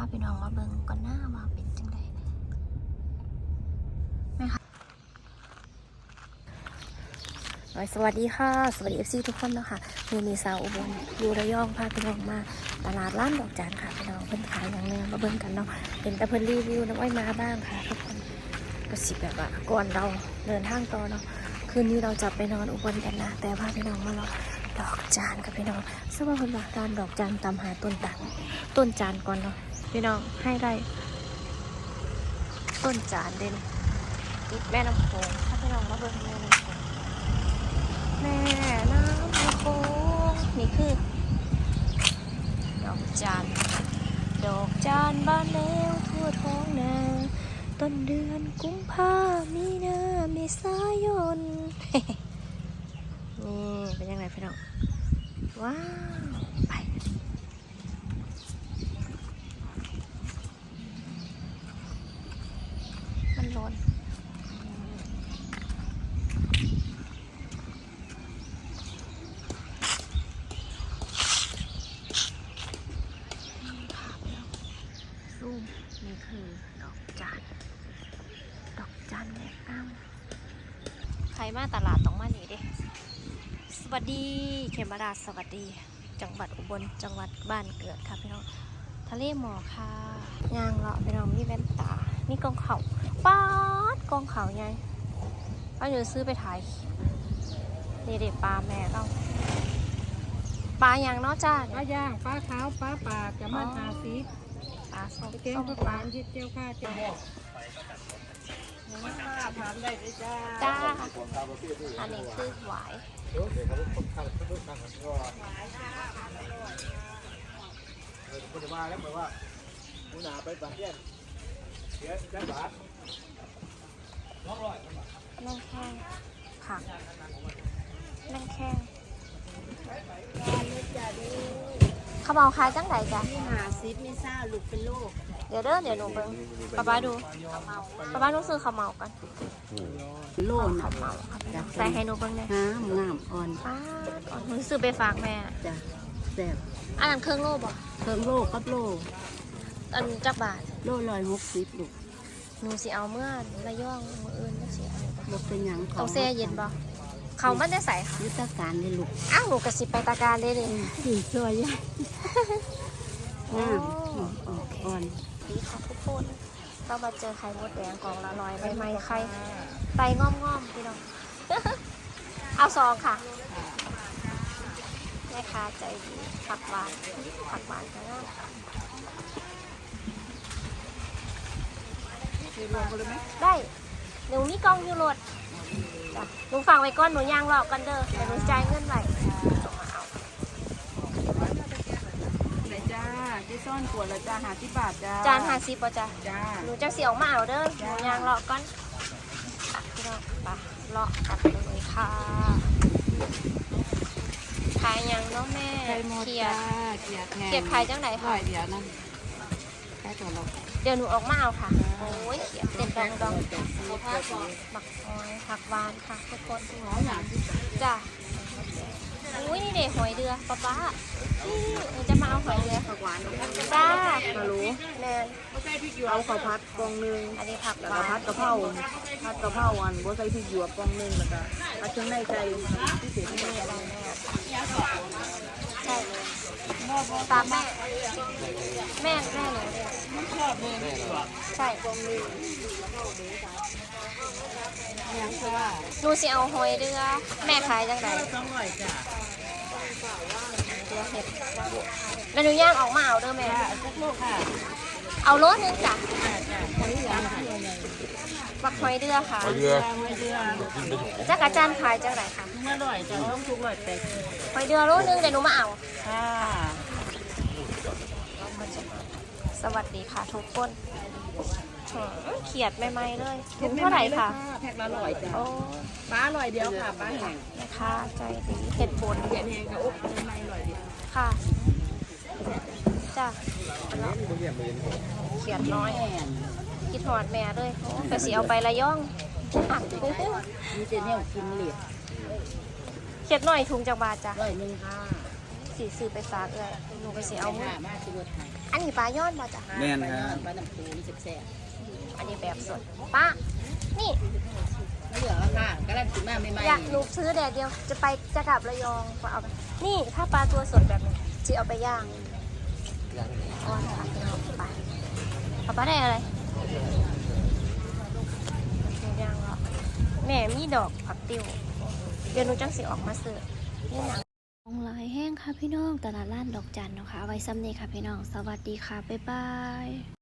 าพี่น้องมาเบิ่งก่อนหน้าว่าเป็นจังไดแม่ค่ะสวัสดีค่ะ สวัสดีเอฟซีทุกคนนะค่ะมือมีสาวอุบลอยู่ระยองพาพี่น้องมาตลาดร้านดอกจานค่ะพี่น้องเพิ่นขายอย่างเนี้มาเบิ่งกันเนาะเห็นแต่เพิ่นรีวิวน้ำอ้อยมาบ้างค่ะทุกคนก็สิแบบว่าก่อนเราเดินทางต่อเนาะคืนนี้เราจะไปนอนอุบลกันนะแต่พาพี่น้องมาเลาะดอกจานกับพี่น้องสำหรับคนว่าการดอกจานตามหาต้นตันต้นจานก่อนเนาะ พี่น้องให้ได้ ต้นจานเด่นติดแม่น้ำโขงถ้าพี่น้องมาเบิ่งแม่น้ำโขงแม่น้ำโขงนี่คือ ดอกจานดอกจานบานแล้วทั่วท้องนาต้นเดือนกุมภามีนาเมษายนนี่เป็นยังไงพี่น้องว้าวไป มันร้อนซูมนี่คือดอกจาน ดอกจานแหลกอ้ามใครมาตลาดต้องมานี่เด้สวัสดีเขมราชสวัสดี จังหวัดอุบลจังหวัดบ้านเกิดค่ะพี่น้องทะเลหมอกค่ะยางเลาะพี่น้องมีแว่นตานี่กองเขาป๊าดกองเขาไงเอาเดี๋ยวซื้อไปถ่ายคลิปนี่เด็ปลาแม่เราปลาอย่างเนาะจ้าปลาย่างปลาขาวปลาปากจะมาหาสีปลาส้มแกงส้มปลาปปาลานที่เจียวข้าเจียวถามได้เลย จ้าจ้า อันนี้คือหวายคนจะมาแล้วแบบว่าหนูนาไปบาทเยี่ยนเดี๋ยวจังหวัดนั่งแข้งผักนั่งแข้ง เขาเมาคล้ายจังไหนจ้ะที่หาซิปไม่ทราบลูกเป็นโรคเดี๋ยวเด้อเดี๋ยวหนูเบิ่งป้าป้าดูป้าป้าต้องซื้อข้าวเมากันโรคข้าวเมาครับใส่ให้หนูเบิ่งเลยงามงามอ่อนป้าก่อนหนูซื้อไปฝากแม่จ้ะแซ่บอันนั้นเครื่องโลบ่เพิ่มโรคกับโรคอันจักบาทโรคลอยหกสิบลูกหนูสิเอาเมื่อระย่องมืออื่นจังสิเอาบ่ลูกเป็นหยังต้องแช่เย็นบ่ เขามันได้ใส่ค่ะยุทธการเลยลูกอ้าวหนูกระสิไปตาการเลยดิสีสวยย่งามอ่อนอ่อนดีค่ะทุกคนเรามาเจอไข่มดแดงกล่องละร้อยใบไม้ไข่ไตง่อมง่อมๆพี่น้องเอาซองค่ะแม่ค้าใจดีผักหวานผักหวานก็ง่ายได้หนูมีกล้องอยู่รถจ้ะ หนูฟังไว้ก่อนหนูย่างรอกันเด้อเดี๋ยวหนูจ่ายเงินไว้ส่งมาเอาไหนจ้าที่ซ่อนขวดละจ้าหาที่บาทจ้าจานห้าสิบป่ะจ้ะจ้าหนูจะเสียวมาเอาเด้อหนูยางเลาะก่อนอะพี่น้องไปเลาะกันเลยค่ะขายหยังเนาะแม่ไข่หมดเขียจ้าดเกียดแงเขียดขายจังไหนร้คะอยเดียวนะแค่ตัวเรา เดี๋ยวหนูออกมาเอาค่ะ โอ้ยเขียดเต็มดองดองบักหอยผักหวานค่ะทุกคนจ้ะอุ้ยนี่เด็กหอยเดือป้าป้านี่หนูจะมาเอาหอยเดือผักหวานจ้าฮัลโหลแมนเอาข้าวผัดกล่องหนึงอันนี้ผักแล้วหก็วาผันดกะเพราผัดกะเพราอันบ่ใส่พริกหยวกกล่องหนึงแล้วก็ผัดเครื่องในใจพิเศษนี่อะไรแม่ใช่เลย ตามแม่แม่แม่หนูเนี่ยใช่หนูสิเอาหอยเดือแม่ขายจังไดสองร้อยจ้ะเห็ดแล้วหนูย่างออกมาเอาเด้อแม่สักค่ะเอาโลนึงจ้ะบักหอยเดือค่ะเรือหอยเหลืองจักอาจารย์ขายจังไดค่ะทุกมาร้อยจ้ะต้องทุกร้อยแปดหอยเดือโลนึงเดี๋ยวหนูมาเอาค่ะ สวัสดีค่ะทุกคนหืมเขียดใหม่ๆเลยถุงเท่าไหร่ค่ะ แพ็คละร้อยจ้ะโอ้ปลาร้อยเดียวค่ะปลาแห้งแม่ค้าใจดีเห็ดบนเห็ดแห้งกับอบใหม่ร้อยเดียวค่ะ จ้ะมึงเยี่ยมเรียนเขียดน้อยแห้งคิดหอดแม่เลยโอ้กระสีเอาไประย่องมีแต่แนวกินเหลียดเขียดน้อยถุงจากบาทจ้ะร้อยหนึ่งค่ะ สิซื้อไปฝากเอ้อยหนูก็สิเอามือมาสิรถไทยอันนี้ปลาย้อนบ่จ้ะแม่นครับปลาน้ำปูนี่แซ่บอันนี้แบบสดป้านี่ๆไม่เหลือแล้วค่ะกำลังสิมาใหม่อยากหนูซื้อแดดเดียวจะไปจะกลับระยองมาเอาไปนี่ถ้าปลาตัวสดแบบนี้จะเอาไปย่างอ๋อค่ะพี่น้องไปเอาปลาได้อะไรย่างเหรอแม่มีดอกผักติ้วเดี๋ยวหนูจังสิออกมาซื้อนี่หนั งองลายแห้งค่ะพี่น้องตลาดล้านดอกจันเนาะค่ะไว้ซ้ำนี้ค่ะพี่น้อง สวัสดีค่ะ บ๊ายบาย